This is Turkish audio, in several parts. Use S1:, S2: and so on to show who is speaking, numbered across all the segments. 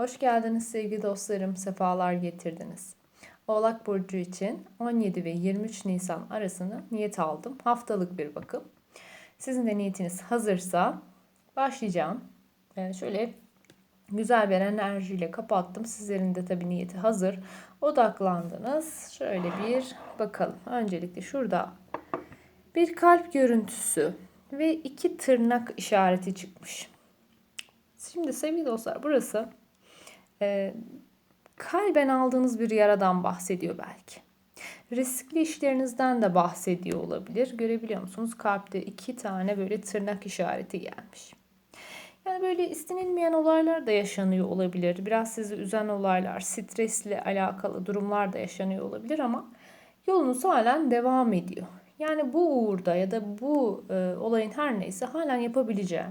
S1: Hoş geldiniz sevgili dostlarım, sefalar getirdiniz. Oğlak Burcu için 17 ve 23 Nisan arasını niyet aldım. Haftalık bir bakım. Sizin de niyetiniz hazırsa başlayacağım. Yani şöyle güzel bir enerjiyle kapattım. Sizlerin de tabii niyeti hazır. Odaklandınız. Şöyle bir bakalım. Öncelikle şurada bir kalp görüntüsü ve iki tırnak işareti çıkmış. Şimdi sevgili dostlar burası e, kalben aldığınız bir yaradan bahsediyor belki. Riskli işlerinizden de bahsediyor olabilir. Görebiliyor musunuz? Kalpte iki tane böyle tırnak işareti gelmiş. Yani böyle istenilmeyen olaylar da yaşanıyor olabilir. Biraz sizi üzen olaylar, stresle alakalı durumlar da yaşanıyor olabilir ama yolunuz halen devam ediyor. Yani bu uğurda ya da bu e, olayın her neyse halen yapabileceğin,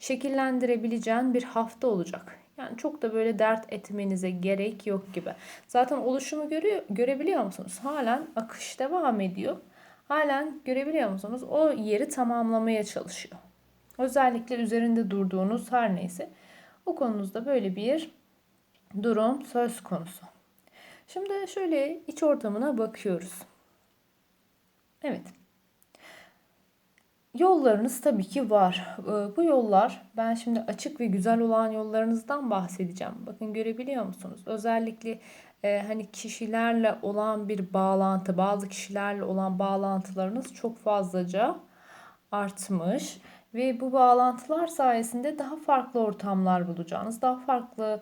S1: şekillendirebileceğin bir hafta olacak. Yani çok da böyle dert etmenize gerek yok gibi. Zaten oluşumu görüyor, görebiliyor musunuz? Halen akış devam ediyor. Halen görebiliyor musunuz? O yeri tamamlamaya çalışıyor. Özellikle üzerinde durduğunuz her neyse o konunuzda böyle bir durum söz konusu. Şimdi şöyle iç ortamına bakıyoruz. Evet. Yollarınız tabii ki var. Ee, bu yollar ben şimdi açık ve güzel olan yollarınızdan bahsedeceğim. Bakın görebiliyor musunuz? Özellikle e, hani kişilerle olan bir bağlantı, bazı kişilerle olan bağlantılarınız çok fazlaca artmış ve bu bağlantılar sayesinde daha farklı ortamlar bulacağınız, daha farklı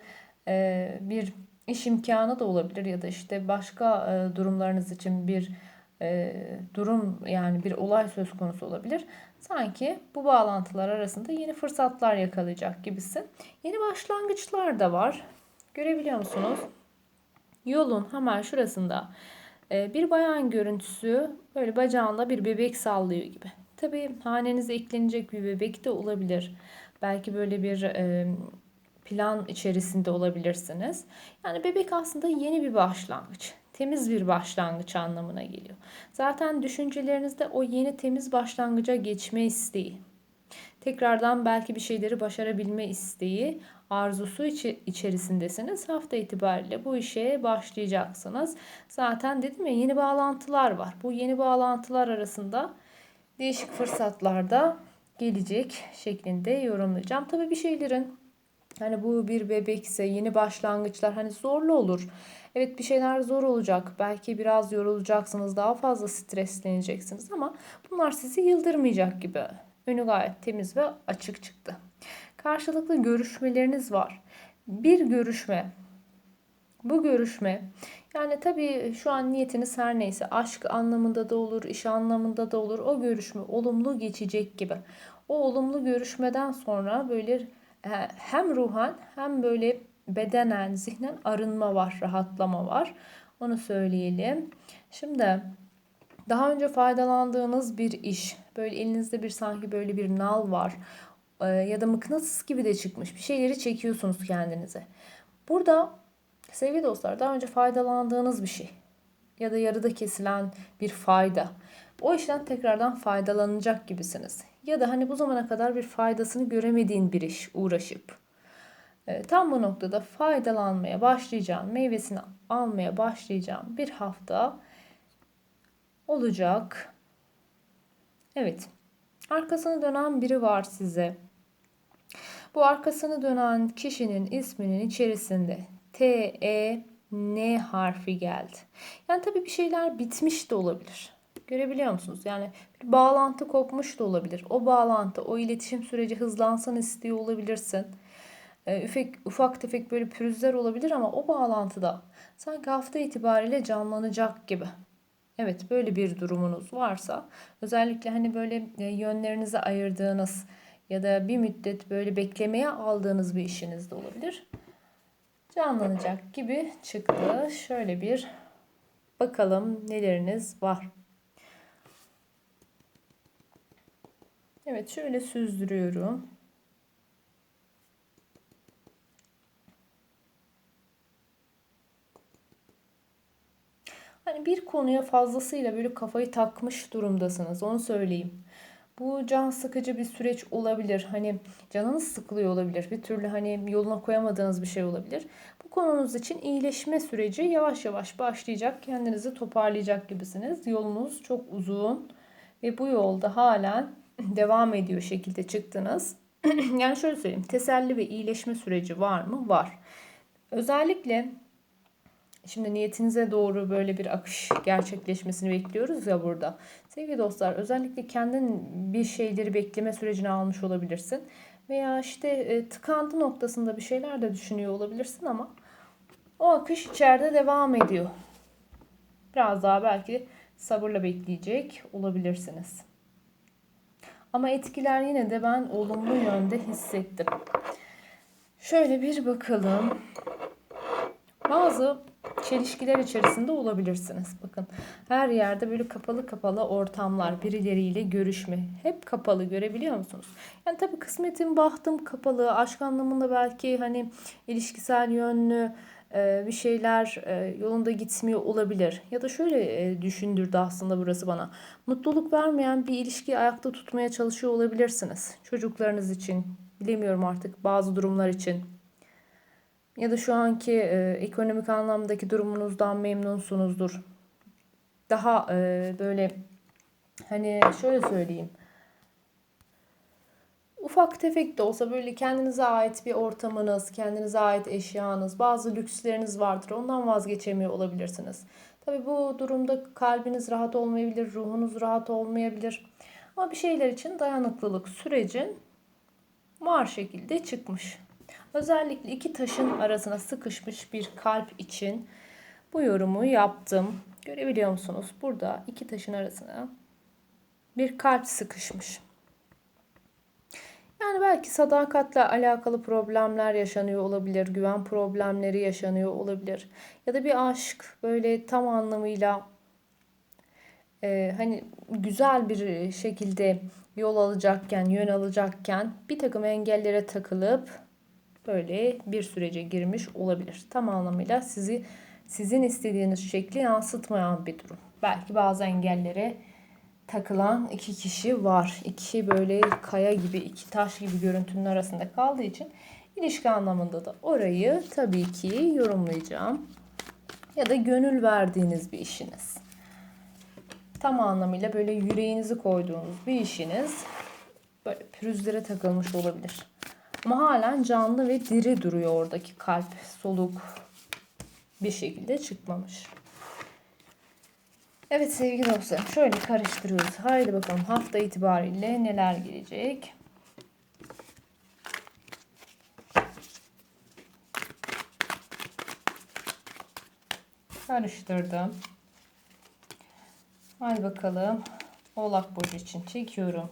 S1: e, bir iş imkanı da olabilir ya da işte başka e, durumlarınız için bir e, durum yani bir olay söz konusu olabilir. Sanki bu bağlantılar arasında yeni fırsatlar yakalayacak gibisin. Yeni başlangıçlar da var. Görebiliyor musunuz? Yolun hemen şurasında e, bir bayan görüntüsü böyle bacağında bir bebek sallıyor gibi. Tabii hanenize eklenecek bir bebek de olabilir. Belki böyle bir e, plan içerisinde olabilirsiniz. Yani bebek aslında yeni bir başlangıç temiz bir başlangıç anlamına geliyor. Zaten düşüncelerinizde o yeni temiz başlangıca geçme isteği, tekrardan belki bir şeyleri başarabilme isteği, arzusu içi, içerisindesiniz. Hafta itibariyle bu işe başlayacaksınız. Zaten dedim ya yeni bağlantılar var. Bu yeni bağlantılar arasında değişik fırsatlar da gelecek şeklinde yorumlayacağım. Tabii bir şeylerin hani bu bir bebekse yeni başlangıçlar hani zorlu olur. Evet bir şeyler zor olacak. Belki biraz yorulacaksınız. Daha fazla stresleneceksiniz ama bunlar sizi yıldırmayacak gibi. Önü gayet temiz ve açık çıktı. Karşılıklı görüşmeleriniz var. Bir görüşme. Bu görüşme yani tabii şu an niyetiniz her neyse aşk anlamında da olur, iş anlamında da olur. O görüşme olumlu geçecek gibi. O olumlu görüşmeden sonra böyle hem ruhan hem böyle bedenen, zihnen arınma var, rahatlama var. Onu söyleyelim. Şimdi daha önce faydalandığınız bir iş, böyle elinizde bir sanki böyle bir nal var e, ya da mıknatıs gibi de çıkmış. Bir şeyleri çekiyorsunuz kendinize. Burada sevgili dostlar daha önce faydalandığınız bir şey ya da yarıda kesilen bir fayda. O işten tekrardan faydalanacak gibisiniz. Ya da hani bu zamana kadar bir faydasını göremediğin bir iş uğraşıp ee, tam bu noktada faydalanmaya başlayacağım, meyvesini almaya başlayacağım bir hafta olacak. Evet. Arkasını dönen biri var size. Bu arkasını dönen kişinin isminin içerisinde T, E, N harfi geldi. Yani tabii bir şeyler bitmiş de olabilir. Görebiliyor musunuz? Yani bir bağlantı kopmuş da olabilir. O bağlantı, o iletişim süreci hızlansın istiyor olabilirsin e, ufak, ufak tefek böyle pürüzler olabilir ama o bağlantıda sanki hafta itibariyle canlanacak gibi. Evet böyle bir durumunuz varsa özellikle hani böyle e, yönlerinizi ayırdığınız ya da bir müddet böyle beklemeye aldığınız bir işiniz de olabilir. Canlanacak gibi çıktı. Şöyle bir bakalım neleriniz var. Evet şöyle süzdürüyorum. Hani bir konuya fazlasıyla böyle kafayı takmış durumdasınız. Onu söyleyeyim. Bu can sıkıcı bir süreç olabilir. Hani canınız sıkılıyor olabilir. Bir türlü hani yoluna koyamadığınız bir şey olabilir. Bu konunuz için iyileşme süreci yavaş yavaş başlayacak. Kendinizi toparlayacak gibisiniz. Yolunuz çok uzun ve bu yolda halen devam ediyor şekilde çıktınız. yani şöyle söyleyeyim. Teselli ve iyileşme süreci var mı? Var. Özellikle Şimdi niyetinize doğru böyle bir akış gerçekleşmesini bekliyoruz ya burada. Sevgili dostlar özellikle kendin bir şeyleri bekleme sürecine almış olabilirsin. Veya işte e, tıkandı noktasında bir şeyler de düşünüyor olabilirsin ama o akış içeride devam ediyor. Biraz daha belki sabırla bekleyecek olabilirsiniz. Ama etkiler yine de ben olumlu yönde hissettim. Şöyle bir bakalım. Bazı çelişkiler içerisinde olabilirsiniz. Bakın her yerde böyle kapalı kapalı ortamlar, birileriyle görüşme. Hep kapalı görebiliyor musunuz? Yani tabii kısmetim, bahtım kapalı. Aşk anlamında belki hani ilişkisel yönlü bir şeyler e, yolunda gitmiyor olabilir. Ya da şöyle e, düşündürdü aslında burası bana. Mutluluk vermeyen bir ilişkiyi ayakta tutmaya çalışıyor olabilirsiniz. Çocuklarınız için, bilemiyorum artık bazı durumlar için ya da şu anki e, ekonomik anlamdaki durumunuzdan memnunsunuzdur. Daha e, böyle hani şöyle söyleyeyim. Ufak tefek de olsa böyle kendinize ait bir ortamınız, kendinize ait eşyanız, bazı lüksleriniz vardır. Ondan vazgeçemiyor olabilirsiniz. Tabi bu durumda kalbiniz rahat olmayabilir, ruhunuz rahat olmayabilir. Ama bir şeyler için dayanıklılık sürecin var şekilde çıkmış. Özellikle iki taşın arasına sıkışmış bir kalp için bu yorumu yaptım. Görebiliyor musunuz? Burada iki taşın arasına bir kalp sıkışmış. Yani belki sadakatle alakalı problemler yaşanıyor olabilir, güven problemleri yaşanıyor olabilir. Ya da bir aşk böyle tam anlamıyla e, hani güzel bir şekilde yol alacakken, yön alacakken bir takım engellere takılıp böyle bir sürece girmiş olabilir. Tam anlamıyla sizi sizin istediğiniz şekli yansıtmayan bir durum. Belki bazı engellere takılan iki kişi var. İki böyle kaya gibi, iki taş gibi görüntünün arasında kaldığı için ilişki anlamında da orayı tabii ki yorumlayacağım. Ya da gönül verdiğiniz bir işiniz. Tam anlamıyla böyle yüreğinizi koyduğunuz bir işiniz böyle pürüzlere takılmış olabilir. Ama halen canlı ve diri duruyor oradaki kalp, soluk bir şekilde çıkmamış. Evet sevgili dostlarım şöyle karıştırıyoruz. Haydi bakalım hafta itibariyle neler gelecek. Karıştırdım. Haydi bakalım. Oğlak burcu için çekiyorum.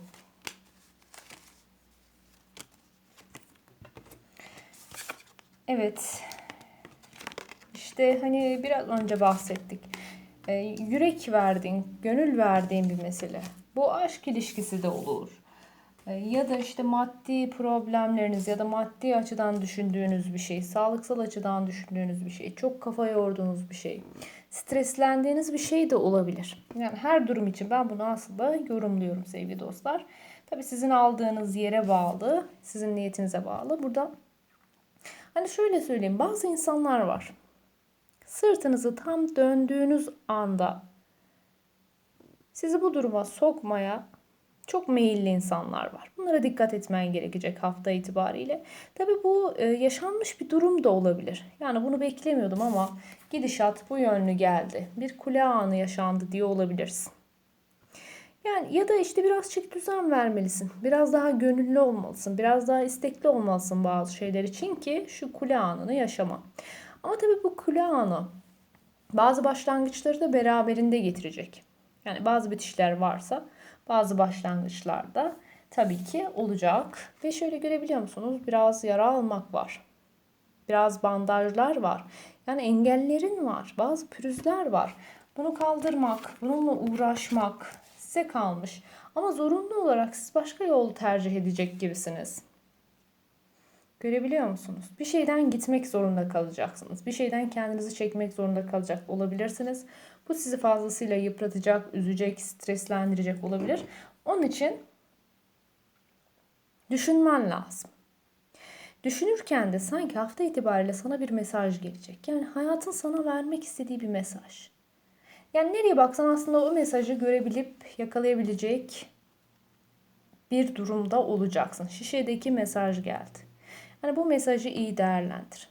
S1: Evet. İşte hani biraz önce bahsettik. Ee, yürek verdiğin, gönül verdiğin bir mesele. Bu aşk ilişkisi de olur. Ee, ya da işte maddi problemleriniz ya da maddi açıdan düşündüğünüz bir şey, sağlıksal açıdan düşündüğünüz bir şey, çok kafa yorduğunuz bir şey, streslendiğiniz bir şey de olabilir. Yani her durum için ben bunu aslında yorumluyorum sevgili dostlar. Tabii sizin aldığınız yere bağlı, sizin niyetinize bağlı. Burada Hani şöyle söyleyeyim bazı insanlar var. Sırtınızı tam döndüğünüz anda sizi bu duruma sokmaya çok meyilli insanlar var. Bunlara dikkat etmen gerekecek hafta itibariyle. Tabi bu e, yaşanmış bir durum da olabilir. Yani bunu beklemiyordum ama gidişat bu yönlü geldi. Bir kule anı yaşandı diye olabilirsin. Yani ya da işte biraz çek düzen vermelisin. Biraz daha gönüllü olmalısın. Biraz daha istekli olmalısın bazı şeyler için ki şu kule anını yaşama. Ama tabii bu kule anı bazı başlangıçları da beraberinde getirecek. Yani bazı bitişler varsa bazı başlangıçlarda tabii ki olacak. Ve şöyle görebiliyor musunuz? Biraz yara almak var. Biraz bandajlar var. Yani engellerin var. Bazı pürüzler var. Bunu kaldırmak, bununla uğraşmak, size kalmış. Ama zorunlu olarak siz başka yol tercih edecek gibisiniz. Görebiliyor musunuz? Bir şeyden gitmek zorunda kalacaksınız. Bir şeyden kendinizi çekmek zorunda kalacak olabilirsiniz. Bu sizi fazlasıyla yıpratacak, üzecek, streslendirecek olabilir. Onun için Düşünmen lazım. Düşünürken de sanki hafta itibariyle sana bir mesaj gelecek. Yani hayatın sana vermek istediği bir mesaj. Yani nereye baksan aslında o mesajı görebilip yakalayabilecek bir durumda olacaksın. Şişedeki mesaj geldi. Yani bu mesajı iyi değerlendir.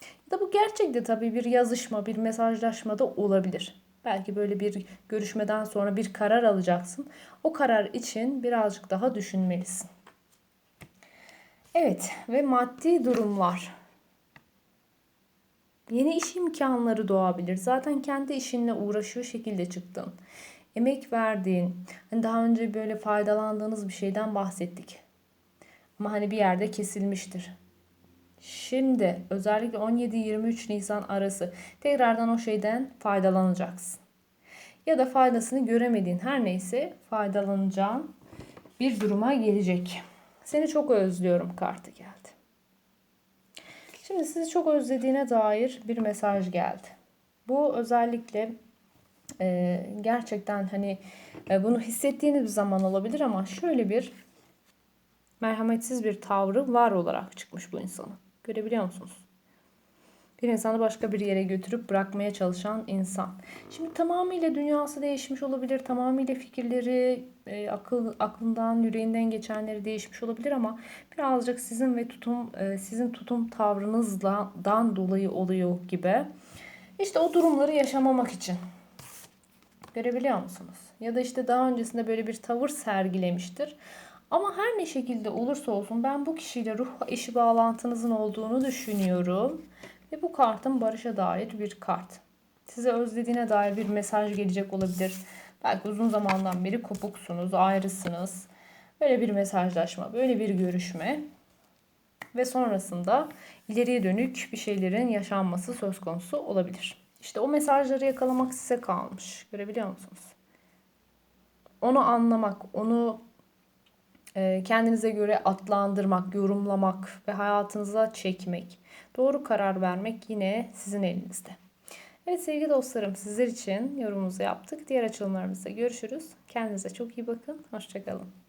S1: Ya da bu gerçekte tabii bir yazışma, bir mesajlaşma da olabilir. Belki böyle bir görüşmeden sonra bir karar alacaksın. O karar için birazcık daha düşünmelisin. Evet ve maddi durumlar. Yeni iş imkanları doğabilir. Zaten kendi işinle uğraşıyor şekilde çıktın. Emek verdiğin, hani daha önce böyle faydalandığınız bir şeyden bahsettik. Ama hani bir yerde kesilmiştir. Şimdi özellikle 17-23 Nisan arası tekrardan o şeyden faydalanacaksın. Ya da faydasını göremediğin her neyse faydalanacağın bir duruma gelecek. Seni çok özlüyorum kartı geldi. Şimdi sizi çok özlediğine dair bir mesaj geldi. Bu özellikle e, gerçekten hani e, bunu hissettiğiniz bir zaman olabilir ama şöyle bir merhametsiz bir tavrı var olarak çıkmış bu insanın. Görebiliyor musunuz? Bir insanı başka bir yere götürüp bırakmaya çalışan insan. Şimdi tamamıyla dünyası değişmiş olabilir. Tamamıyla fikirleri, e, akıl aklından, yüreğinden geçenleri değişmiş olabilir ama birazcık sizin ve tutum e, sizin tutum tavrınızdan dolayı oluyor gibi. İşte o durumları yaşamamak için. Görebiliyor musunuz? Ya da işte daha öncesinde böyle bir tavır sergilemiştir. Ama her ne şekilde olursa olsun ben bu kişiyle ruh eşi bağlantınızın olduğunu düşünüyorum. Ve bu kartın barışa dair bir kart. Size özlediğine dair bir mesaj gelecek olabilir. Belki uzun zamandan beri kopuksunuz, ayrısınız. Böyle bir mesajlaşma, böyle bir görüşme ve sonrasında ileriye dönük bir şeylerin yaşanması söz konusu olabilir. İşte o mesajları yakalamak size kalmış. Görebiliyor musunuz? Onu anlamak, onu kendinize göre adlandırmak, yorumlamak ve hayatınıza çekmek, doğru karar vermek yine sizin elinizde. Evet sevgili dostlarım sizler için yorumumuzu yaptık. Diğer açılımlarımızda görüşürüz. Kendinize çok iyi bakın. Hoşçakalın.